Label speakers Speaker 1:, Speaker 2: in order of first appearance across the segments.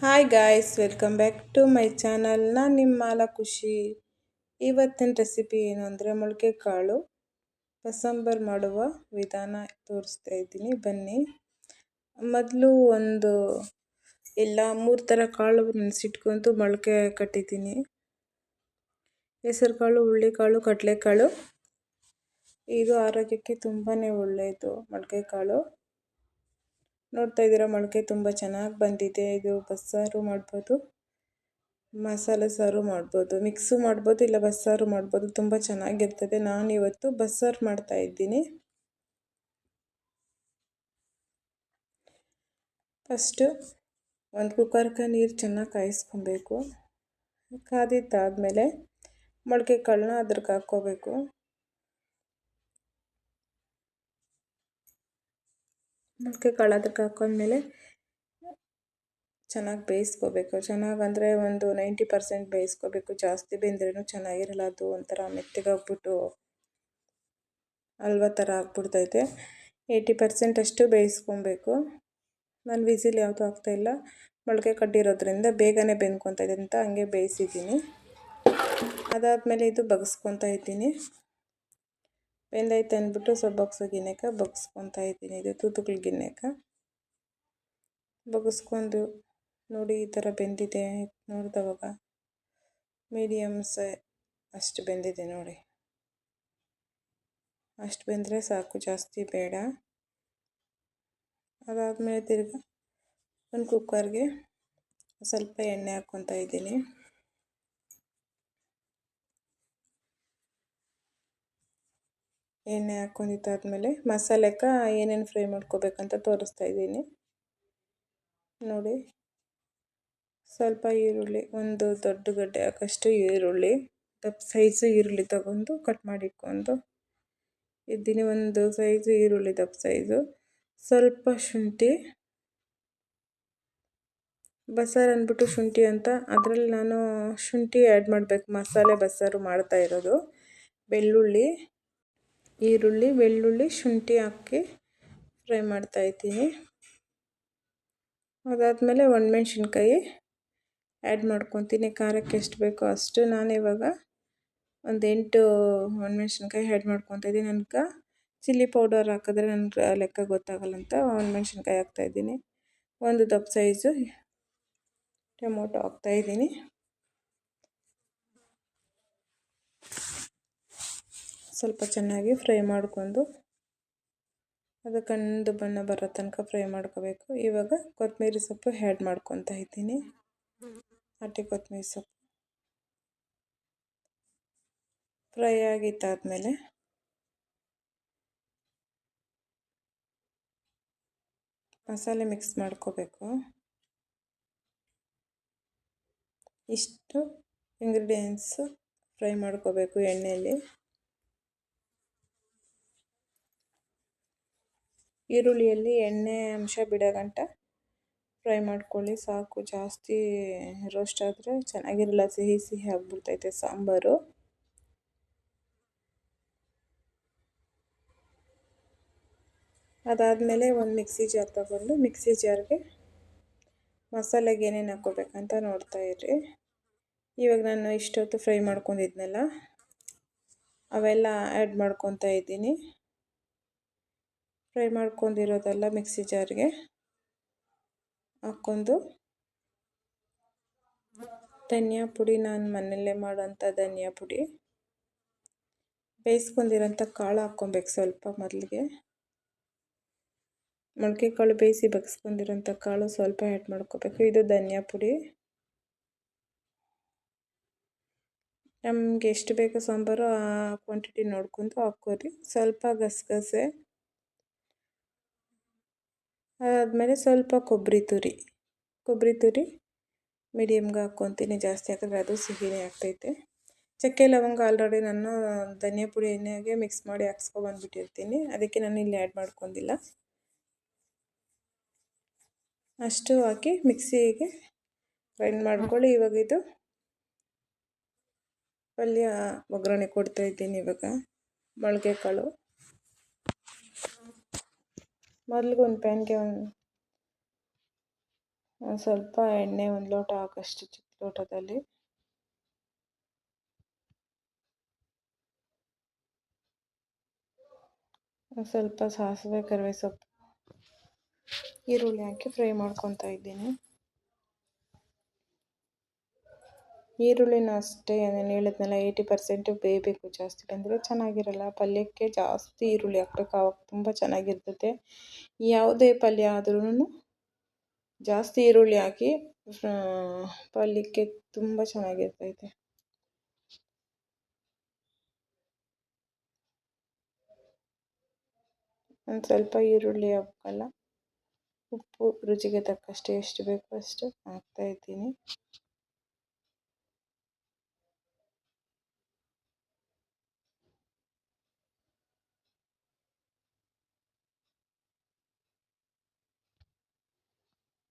Speaker 1: Hi guys welcome back to my channel ನಾನು ನಿಮ್ಮ ಮಾಲ ಖುಷಿ. ಇವತ್ತಿನ ರೆಸಿಪಿ ಏನು ಅಂದರೆ ಮೊಳಕೆ ಕಾಳು ಬಸಂಬರ್ ಮಾಡುವ ವಿಧಾನ ತೋರಿಸ್ತಾ ಇದ್ದೀನಿ. ಬನ್ನಿ. ಮೊದಲು ಒಂದು ಎಲ್ಲ ಮೂರು ಥರ ಕಾಳು ನೆನೆಸಿಟ್ಕೊಂತು ಮೊಳಕೆ ಕಟ್ಟಿದ್ದೀನಿ. ಹೆಸರು ಕಾಳು ಹುಳ್ಳಿಕಾಳು, ಕಡಲೆಕಾಳು. ಇದು ಆರೋಗ್ಯಕ್ಕೆ ತುಂಬಾ ಒಳ್ಳೆಯದು ಮೊಳಕೆ ಕಾಳು ನೋಡ್ತಾ ಇದ್ದೀರಾ? ಮೊಳಕೆ ತುಂಬ ಚೆನ್ನಾಗಿ ಬಂದಿದೆ. ಇದು ಬಸ್ಸಾರು ಮಾಡ್ಬೋದು. ಮಸಾಲೆ ಸಾರು ಮಾಡ್ಬೋದು. ಮಿಕ್ಸು ಮಾಡ್ಬೋದು, ಇಲ್ಲ ಬಸ್ಸಾರು ಮಾಡ್ಬೋದು. ತುಂಬ ಚೆನ್ನಾಗಿರ್ತದೆ. ನಾನು ಇವತ್ತು ಬಸ್ಸಾರು ಮಾಡ್ತಾ ಇದ್ದೀನಿ. ಫಸ್ಟು ಒಂದು ಕುಕ್ಕರ್ಗೆ ನೀರು ಚೆನ್ನಾಗಿ ಕಾಯಿಸ್ಕೊಬೇಕು. ಕಾದಿದ್ದಾದಮೇಲೆ ಮೊಳಕೆ ಕಾಳನ್ನ ಅದ್ರಕ್ಕೆ ಹಾಕ್ಕೋಬೇಕು. ಮೊಳಕೆ ಕಾಳು ಅದಕ್ಕೆ ಹಾಕೊಂಡ್ಮೇಲೆ ಚೆನ್ನಾಗಿ ಬೇಯಿಸ್ಕೋಬೇಕು. ಚೆನ್ನಾಗಿ ಅಂದರೆ ಒಂದು ನೈಂಟಿ ಪರ್ಸೆಂಟ್ ಬೇಯಿಸ್ಕೋಬೇಕು. ಜಾಸ್ತಿ ಬೆಂದ್ರೂ ಚೆನ್ನಾಗಿರಲ್ಲ. ಅದು ಒಂಥರ ಮೆತ್ತಗಾಗ್ಬಿಟ್ಟು ಹಲ್ವ ಥರ ಆಗ್ಬಿಡ್ತೈತೆ. ಏಯ್ಟಿ ಪರ್ಸೆಂಟ್ ಅಷ್ಟು ಬೇಯಿಸ್ಕೊಬೇಕು. ನಾನು ವಿಸಿಲ್ ಯಾವುದು ಆಗ್ತಾಯಿಲ್ಲ ಮೊಳಕೆ ಕಟ್ಟಿರೋದ್ರಿಂದ ಬೇಗನೆ ಬೆಂದ್ಕೊತಾ ಅಂತ ಹಂಗೆ ಬೇಯಿಸಿದ್ದೀನಿ. ಅದಾದಮೇಲೆ ಇದು ಬಗ್ಸ್ಕೊತಾ ಇದ್ದೀನಿ. ಬೆಂದೈತೆ ಅಂದ್ಬಿಟ್ಟು ಸೊ ಬಗ್ಸೋ ಗಿನ್ನೆಕ, ಬಗ್ಸ್ಕೊತಾ ಇದ್ದೀನಿ. ಇದು ತೂತುಗಳ ಗಿನ್ನೆಕ. ಬಗ್ಸ್ಕೊಂಡು ನೋಡಿ ಈ ಥರ ಬೆಂದಿದೆ ನೋಡಿದವಾಗ ಮೀಡಿಯಮ್ಸ್ ಅಷ್ಟು ಬೆಂದಿದೆ ನೋಡಿ. ಅಷ್ಟು ಬೆಂದರೆ ಸಾಕು, ಜಾಸ್ತಿ ಬೇಡ. ಅದಾದಮೇಲೆ ತಿರ್ಗಿ ಒಂದು ಕುಕ್ಕರ್ಗೆ ಸ್ವಲ್ಪ ಎಣ್ಣೆ ಹಾಕ್ಕೊತಾ ಇದ್ದೀನಿ. ಎಣ್ಣೆ ಹಾಕ್ಕೊಂಡಿದ್ದಾದ್ಮೇಲೆ ಮಸಾಲೆಕ ಏನೇನು ಫ್ರೈ ಮಾಡ್ಕೋಬೇಕಂತ ತೋರಿಸ್ತಾ ಇದ್ದೀನಿ. ನೋಡಿ. ಸ್ವಲ್ಪ ಈರುಳ್ಳಿ, ಒಂದು ದೊಡ್ಡ ಗಡ್ಡೆ ಹಾಕಷ್ಟು ಈರುಳ್ಳಿ ದಪ್ಪ ಸೈಜು ಈರುಳ್ಳಿ ತಗೊಂಡು ಕಟ್ ಮಾಡಿಟ್ಕೊಂಡು ಇದ್ದೀನಿ. ಒಂದು ಸೈಜು ಈರುಳ್ಳಿ ದಪ್ಪ ಸೈಜು ಸ್ವಲ್ಪ ಶುಂಠಿ, ಬಸ್ಸಾರು ಅಂದ್ಬಿಟ್ಟು ಶುಂಠಿ ಅಂತ. ಅದರಲ್ಲಿ ನಾನು ಶುಂಠಿ ಆ್ಯಡ್ ಮಾಡಬೇಕು. ಮಸಾಲೆ, ಬಸ್ಸಾರು ಮಾಡ್ತಾ ಇರೋದು. ಬೆಳ್ಳುಳ್ಳಿ ಈರುಳ್ಳಿ, ಬೆಳ್ಳುಳ್ಳಿ, ಶುಂಠಿ ಹಾಕಿ ಫ್ರೈ ಮಾಡ್ತಾ ಮಾಡ್ತಾಯಿದ್ದೀನಿ ಅದಾದಮೇಲೆ ಒಣಮೆಣ್ಸಿನ್ಕಾಯಿ ಆ್ಯಡ್ ಮಾಡ್ಕೊತೀನಿ. ಖಾರಕ್ಕೆ ಎಷ್ಟು ಬೇಕೋ ಅಷ್ಟು. ನಾನು ಇವಾಗ ಒಂದು ಎಂಟು ಒಣಮೆಣ್ಸಿನ್ಕಾಯಿ ಆ್ಯಡ್ ಮಾಡ್ಕೊತಾ ಇದ್ದೀನಿ. ನನಗೆ ಚಿಲ್ಲಿ ಪೌಡರ್ ಹಾಕಿದ್ರೆ ನನಗೆ ಲೆಕ್ಕ ಗೊತ್ತಾಗಲ್ಲ ಅಂತ ಒಣಮೆಣ್ಸಿನ್ಕಾಯಿ ಹಾಕ್ತಾಯಿದ್ದೀನಿ ಒಂದು ದಪ್ಪ ಸೈಜು ಟೊಮೊಟೊ ಹಾಕ್ತಾಯಿದ್ದೀನಿ ಸ್ವಲ್ಪ ಚೆನ್ನಾಗಿ ಫ್ರೈ ಮಾಡಿಕೊಂಡು ಅದು ಕಂದು ಬಣ್ಣ ಬರೋ ತನಕ ಫ್ರೈ ಮಾಡ್ಕೋಬೇಕು. ಇವಾಗ ಕೊತ್ತಂಬರಿ ಸೊಪ್ಪು ಹ್ಯಾಡ್ ಮಾಡ್ಕೊತಾ ಇದ್ದೀನಿ. ಹಟ್ಟಿ ಕೊತ್ತಂಬರಿ ಸೊಪ್ಪು ಫ್ರೈ ಆಗಿದ್ದಾದಮೇಲೆ ಮಸಾಲೆ ಮಿಕ್ಸ್ ಮಾಡ್ಕೋಬೇಕು. ಇಷ್ಟು ಇಂಗ್ರೀಡಿಯೆಂಟ್ಸು ಫ್ರೈ ಮಾಡ್ಕೋಬೇಕು ಎಣ್ಣೆಯಲ್ಲಿ ಈರುಳ್ಳಿಯಲ್ಲಿ ಎಣ್ಣೆ ಅಂಶ ಬಿಡೋಗಂಟ ಫ್ರೈ ಮಾಡ್ಕೊಳ್ಳಿ. ಸಾಕು. ಜಾಸ್ತಿ ರೋಸ್ಟ್ ಆದರೆ ಚೆನ್ನಾಗಿರಲ್ಲ. ಸಿಹಿ ಸಿಹಿ ಆಗಿಬಿಡ್ತೈತೆ ಸಾಂಬಾರು. ಅದಾದಮೇಲೆ ಒಂದು ಮಿಕ್ಸಿ ಜಾರ್ ತಗೊಂಡು ಮಿಕ್ಸಿ ಜಾರ್ಗೆ ಮಸಾಲೆಗೆ ಏನೇನು ಹಾಕ್ಕೋಬೇಕಂತ ನೋಡ್ತಾ ಇರ್ರಿ. ಇವಾಗ ನಾನು ಇಷ್ಟೊತ್ತು ಫ್ರೈ ಮಾಡ್ಕೊಂಡಿದ್ನಲ್ಲ, ಅವೆಲ್ಲ ಆ್ಯಡ್ ಮಾಡ್ಕೊತಾ ಇದ್ದೀನಿ. ಫ್ರೈ ಮಾಡ್ಕೊಂಡಿರೋದೆಲ್ಲ ಮಿಕ್ಸಿ ಜಾರ್ಗೆ ಹಾಕ್ಕೊಂಡು ಧನಿಯಾ ಪುಡಿ ನಾನು ಮನೆಯಲ್ಲೇ ಮಾಡೋಂಥ ಧನಿಯಾ ಪುಡಿ. ಬೇಯಿಸ್ಕೊಂಡಿರೋಂಥ ಕಾಳು ಹಾಕ್ಕೊಬೇಕು ಸ್ವಲ್ಪ ಮೊದಲಿಗೆ. ಮೊಳಕೆ ಕಾಳು ಬೇಯಿಸಿ ಬಗ್ಸ್ಕೊಂಡಿರೋಂಥ ಕಾಳು ಸ್ವಲ್ಪ ಆ್ಯಡ್ ಮಾಡ್ಕೋಬೇಕು. ಇದು ಧನಿಯಾ ಪುಡಿ. ನಮಗೆ ಎಷ್ಟು ಬೇಕೋ ಸಾಂಬಾರು ಆ ಕ್ವಾಂಟಿಟಿ ನೋಡ್ಕೊಂಡು ಹಾಕ್ಕೋರಿ. ಸ್ವಲ್ಪ ಗಸಗಸೆ. ಅದಾದಮೇಲೆ ಸ್ವಲ್ಪ ಕೊಬ್ಬರಿ ತುರಿ. ಕೊಬ್ಬರಿ ತುರಿ ಮೀಡಿಯಮ್ಗೆ ಹಾಕ್ಕೊತೀನಿ. ಜಾಸ್ತಿ ಹಾಕಿದ್ರೆ ಅದು ಸಿಹಿನೇ ಆಗ್ತೈತೆ. ಚಕ್ಕೆ ಲವಂಗ ಆಲ್ರೆಡಿ ನಾನು ಧನಿಯಾ ಪುಡಿ ಎಣ್ಣೆಗೆ ಮಿಕ್ಸ್ ಮಾಡಿ ಹಾಕ್ಸ್ಕೊಬಂದ್ಬಿಟ್ಟಿರ್ತೀನಿ ಅದಕ್ಕೆ ನಾನು ಇಲ್ಲಿ ಆ್ಯಡ್ ಮಾಡ್ಕೊಂಡಿಲ್ಲ. ಅಷ್ಟು ಹಾಕಿ ಮಿಕ್ಸಿಗೆ ಗ್ರೈಂಡ್ ಮಾಡ್ಕೊಳ್ಳಿ. ಇವಾಗ ಇದು ಪಲ್ಯ ಒಗ್ಗರಣೆ ಕೊಡ್ತಾಯಿದ್ದೀನಿ ಇವಾಗ. ಮೊಳಕೆ ಕಾಳು ಮೊದಲಿಗೆ ಒಂದು ಪ್ಯಾನ್ಗೆ ಒಂದು ಒಂದು ಸ್ವಲ್ಪ ಎಣ್ಣೆ, ಒಂದು ಲೋಟ ಹಾಕಷ್ಟು ಚಿಕ್ಕ ಲೋಟದಲ್ಲಿ ಒಂದು ಸ್ವಲ್ಪ ಸಾಸಿವೆ ಕರಿವೆ ಸೊಪ್ಪು ಈರುಳ್ಳಿ ಹಾಕಿ ಫ್ರೈ ಮಾಡ್ಕೊತಾ ಇದ್ದೀನಿ. ಈರುಳ್ಳಿನ ಅಷ್ಟೇ ನಾನು ಹೇಳಿದ್ನಲ್ಲ ಏಯ್ಟಿ ಪರ್ಸೆಂಟು ಬೇಯಬೇಕು ಜಾಸ್ತಿ ಬಂದರೆ ಚೆನ್ನಾಗಿರಲ್ಲ. ಪಲ್ಯಕ್ಕೆ ಜಾಸ್ತಿ ಈರುಳ್ಳಿ ಹಾಕ್ಬೇಕು ಆವಾಗ ತುಂಬ ಚೆನ್ನಾಗಿರ್ತದೆ. ಯಾವುದೇ ಪಲ್ಯ ಆದ್ರೂ ಜಾಸ್ತಿ ಈರುಳ್ಳಿ ಹಾಕಿ ಪಲ್ಯಕ್ಕೆ ತುಂಬ ಚೆನ್ನಾಗಿರ್ತೈತೆ. ಒಂದು ಸ್ವಲ್ಪ ಈರುಳ್ಳಿ ಹಾಕಲ್ಲ. ಉಪ್ಪು ರುಚಿಗೆ ತಕ್ಕಷ್ಟು ಎಷ್ಟು ಬೇಕೋ ಅಷ್ಟು ಹಾಕ್ತಾಯಿದ್ದೀನಿ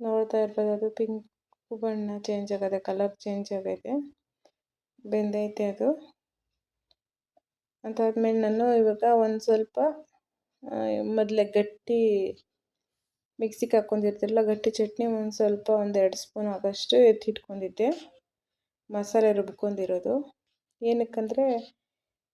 Speaker 1: ನೋಡ್ತಾ ಇರ್ಬೋದು, ಅದು ಪಿಂಕ್ ಬಣ್ಣ ಚೇಂಜ್ ಆಗದೆ ಕಲರ್ ಚೇಂಜ್ ಆಗೈತೆ ಬೆಂದೈತೆ ಅದು. ಅದಾದಮೇಲೆ ನಾನು ಇವಾಗ ಒಂದು ಸ್ವಲ್ಪ ಮೊದಲೇ ಗಟ್ಟಿ ಮಿಕ್ಸಿಗೆ ಹಾಕ್ಕೊಂಡಿರ್ತಿರಲ್ಲ ಗಟ್ಟಿ ಚಟ್ನಿ ಒಂದು ಸ್ವಲ್ಪ ಒಂದು ಎರಡು ಸ್ಪೂನ್ ಆಗೋಷ್ಟು ಎತ್ತಿಟ್ಕೊಂಡಿದ್ದೆ. ಮಸಾಲೆ ರುಬ್ಕೊಂಡಿರೋದು. ಏನಕ್ಕಂದರೆ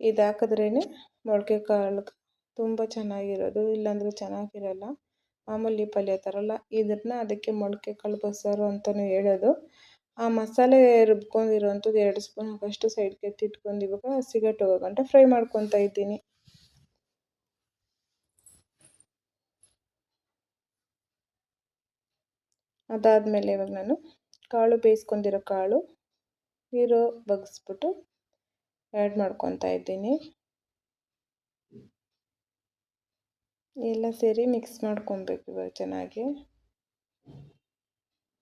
Speaker 1: ಇದು ಹಾಕಿದ್ರೇ ಮೊಳಕೆ ಕಾಳು ತುಂಬ ಚೆನ್ನಾಗಿರೋದು, ಇಲ್ಲಾಂದರೆ ಚೆನ್ನಾಗಿರಲ್ಲ. ಮಾಮೂಲಿ ಪಲ್ಯ ಥರಲ್ಲ ಇದನ್ನು ಅದಕ್ಕೆ ಮೊಳಕೆ ಕಾಳು ಬಸ್ಸಾರು ಅಂತಲೂ ಹೇಳೋದು ಆ ಮಸಾಲೆ ರುಬ್ಕೊಂಡಿರೋಂಥದ್ದು ಎರಡು ಸ್ಪೂನ್ ಆಗೋಷ್ಟು ಸೈಡ್ಗೆ ಎತ್ತಿಟ್ಕೊಂಡು ಇವಾಗ ಸಿಗಟ್ಟು ಹೋಗೋ ಗಂಟ ಫ್ರೈ ಮಾಡ್ಕೊತಾ ಇದ್ದೀನಿ ಅದಾದಮೇಲೆ ಇವಾಗ ನಾನು ಕಾಳು ಬೇಯಿಸ್ಕೊಂಡಿರೋ ಕಾಳು ನೀರು ಬಗ್ಸ್ಬಿಟ್ಟು ಆ್ಯಡ್ ಮಾಡ್ಕೊತಾ ಇದ್ದೀನಿ ಎಲ್ಲ ಸೇರಿ ಮಿಕ್ಸ್ ಮಾಡ್ಕೊಬೇಕು ಇವಾಗ ಚೆನ್ನಾಗಿ.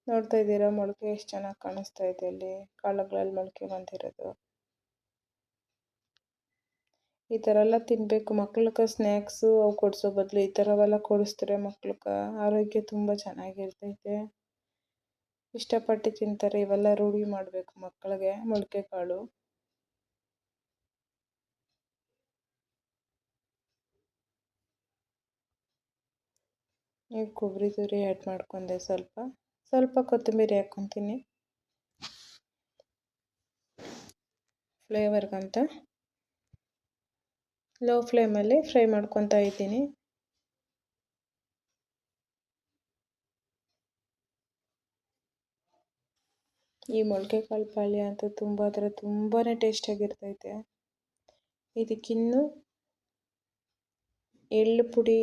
Speaker 1: ನೋಡ್ತಾ ಇದ್ದೀರಾ ಮೊಳಕೆ ಎಷ್ಟು ಚೆನ್ನಾಗಿ ಕಾಣಿಸ್ತಾ ಇದೆ ಅಲ್ಲಿ? ಕಾಳುಗಳಲ್ಲಿ ಮೊಳಕೆ ಬಂದಿರೋದು. ಈ ಥರ ಎಲ್ಲ ತಿನ್ನಬೇಕು ಮಕ್ಳಿಗೆ ಸ್ನ್ಯಾಕ್ಸು ಅವು ಕೊಡಿಸೋ ಬದಲು ಈ ಥರವೆಲ್ಲ ಕೊಡಿಸ್ತಾರೆ ಮಕ್ಳಿಗೆ. ಆರೋಗ್ಯ ತುಂಬ ಚೆನ್ನಾಗಿರ್ತೈತೆ. ಇಷ್ಟಪಟ್ಟು ತಿಂತಾರೆ. ಇವೆಲ್ಲ ರೂಢಿ ಮಾಡಬೇಕು ಮಕ್ಕಳಿಗೆ ಮೊಳಕೆ ಕಾಳು. ಈಗ ಕೊಬ್ಬರಿ ತುರಿ ಆ್ಯಡ್ ಮಾಡ್ಕೊಂಡೆ ಸ್ವಲ್ಪ. ಸ್ವಲ್ಪ ಕೊತ್ತಂಬರಿ ಹಾಕ್ಕೊತೀನಿ ಫ್ಲೇವರ್ಗಂತ ಲೋ ಫ್ಲೇಮಲ್ಲಿ ಫ್ರೈ ಮಾಡ್ಕೊತಾ ಇದ್ದೀನಿ. ಈ ಮೊಳಕೆ ಕಾಳು ಪಲ್ಯ ಅಂತೂ ತುಂಬ, ಅಂದರೆ ತುಂಬಾ ಟೇಸ್ಟಿಯಾಗಿರ್ತೈತೆ ಇದಕ್ಕಿನ್ನೂ ಎಳ್ಳು ಪುಡಿ,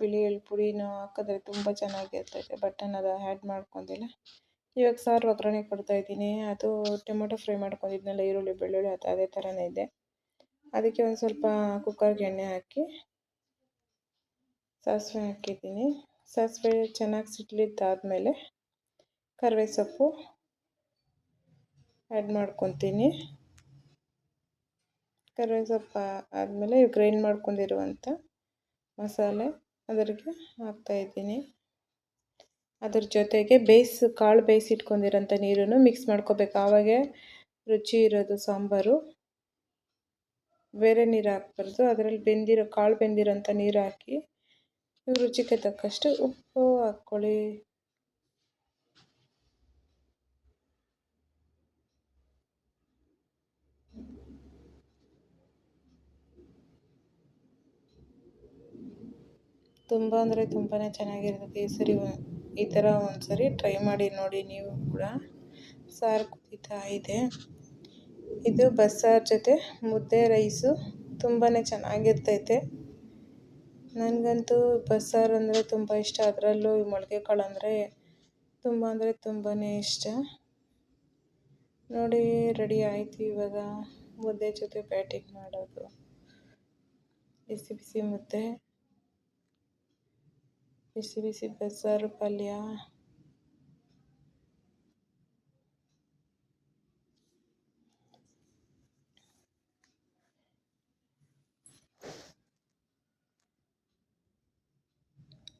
Speaker 1: ಬಿಳಿ ಎಳ್ಳು ಪುಡಿನ ಹಾಕಿದ್ರೆ ತುಂಬ ಚೆನ್ನಾಗಿರ್ತೈತೆ. ಬಟ್ ನಾನು ಅದು ಆ್ಯಡ್ ಮಾಡ್ಕೊಂಡಿಲ್ಲ. ಇವಾಗ ಸಾರು ಒಗ್ಗರಣೆ ಕೊಡ್ತಾಯಿದ್ದೀನಿ ಅದು ಟೊಮೊಟೊ ಫ್ರೈ ಮಾಡ್ಕೊಂಡಿದ್ನಲ್ಲ, ಈರುಳ್ಳಿ, ಬೆಳ್ಳುಳ್ಳಿ, ಅದು ಅದೇ ಥರನೇ ಇದೆ. ಅದಕ್ಕೆ ಒಂದು ಸ್ವಲ್ಪ ಕುಕ್ಕರ್ಗೆ ಎಣ್ಣೆ ಹಾಕಿ, ಸಾಸಿವೆ ಹಾಕಿದ್ದೀನಿ. ಸಾಸಿವೆ ಚೆನ್ನಾಗಿ ಸಿಟ್ಲಿದ್ದಾದಮೇಲೆ ಕರಿವೆ ಸೊಪ್ಪು ಆ್ಯಡ್ ಮಾಡ್ಕೊತೀನಿ. ಕರಿವೆ ಸೊಪ್ಪು ಆದಮೇಲೆ ಗ್ರೈಂಡ್ ಮಾಡ್ಕೊಂಡಿರುವಂಥ ಮಸಾಲೆ ಅದರಿಗೆ ಹಾಕ್ತಾಯಿದ್ದೀನಿ ಅದ್ರ ಜೊತೆಗೆ ಬೇಯಿಸಿ, ಕಾಳು ಬೇಯಿಸಿಟ್ಕೊಂಡಿರೋಂಥ ನೀರನ್ನು ಮಿಕ್ಸ್ ಮಾಡ್ಕೋಬೇಕು. ಆವಾಗೆ ರುಚಿ ಇರೋದು ಸಾಂಬಾರು. ಬೇರೆ ನೀರು ಹಾಕ್ಬಾರ್ದು. ಅದರಲ್ಲಿ ಬೆಂದಿರೋ, ಕಾಳು ಬೆಂದಿರೋಂಥ ನೀರು ಹಾಕಿ, ರುಚಿಗೆ ತಕ್ಕಷ್ಟು ಉಪ್ಪು ಹಾಕ್ಕೊಳ್ಳಿ. ತುಂಬ ಅಂದರೆ ತುಂಬಾ ಚೆನ್ನಾಗಿರ್ತದೆ ಈ ಸರಿ ಈ ಥರ ಒಂದು ಸರಿ ಟ್ರೈ ಮಾಡಿ ನೋಡಿ ನೀವು ಕೂಡ. ಸಾರು ಕುದೀತಾ ಇದೆ. ಇದು ಬಸ್ಸಾರು ಜೊತೆ ಮುದ್ದೆ ರೈಸು ತುಂಬಾ ಚೆನ್ನಾಗಿರ್ತೈತೆ. ನನಗಂತೂ ಬಸ್ಸಾರು ಅಂದರೆ ತುಂಬ ಇಷ್ಟ. ಅದರಲ್ಲೂ ಮೊಳಕೆ ಕಾಳು ಅಂದರೆ ತುಂಬ ಅಂದರೆ ತುಂಬಾ ಇಷ್ಟ. ನೋಡಿ ರೆಡಿ ಆಯಿತು ಇವಾಗ ಮುದ್ದೆ ಜೊತೆ ಪ್ಯಾಟಿಂಗ್ ಮಾಡೋದು. ಬಿಸಿ ಬಿಸಿ ಮುದ್ದೆ. ಬಿಸಿ ಬಿಸಿ ಬಸ್ಸಾರು ಪಲ್ಯ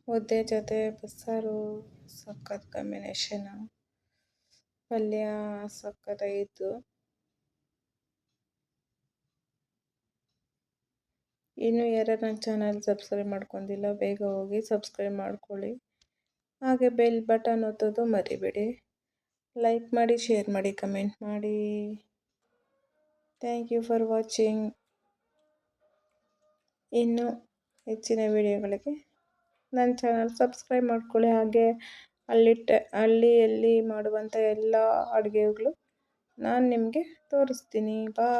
Speaker 1: ಮುದ್ದೆ ಜೊತೆ ಬಸ್ಸಾರು ಸಖತ್ ಕಾಂಬಿನೇಷನು ಪಲ್ಯ ಸಖತ್ತಾಗಿತ್ತು ಇನ್ನೂ ಯಾರು ನನ್ನ ಚಾನಲ್ ಸಬ್ಸ್ಕ್ರೈಬ್ ಮಾಡ್ಕೊಂಡಿಲ್ಲ, ಬೇಗ ಹೋಗಿ ಸಬ್ಸ್ಕ್ರೈಬ್ ಮಾಡ್ಕೊಳ್ಳಿ. ಹಾಗೆ ಬೆಲ್ ಬಟನ್ ಒತ್ತೋದು ಮರಿಬೇಡಿ. ಲೈಕ್ ಮಾಡಿ ಶೇರ್ ಮಾಡಿ ಕಮೆಂಟ್ ಮಾಡಿ. ಥ್ಯಾಂಕ್ ಯು ಫಾರ್ ವಾಚಿಂಗ್ ಇನ್ನು ಹೆಚ್ಚಿನ ವಿಡಿಯೋಗಳಿಗೆ ನನ್ನ ಚಾನಲ್ ಸಬ್ಸ್ಕ್ರೈಬ್ ಮಾಡ್ಕೊಳ್ಳಿ. ಹಾಗೆ ಅಲ್ಲಿ ಟ ಹಳ್ಳಿಯಲ್ಲಿ ಮಾಡುವಂಥ ಎಲ್ಲ ಅಡುಗೆಗಳು ನಾನು ನಿಮಗೆ ತೋರಿಸ್ತೀನಿ. ಬಾಯ್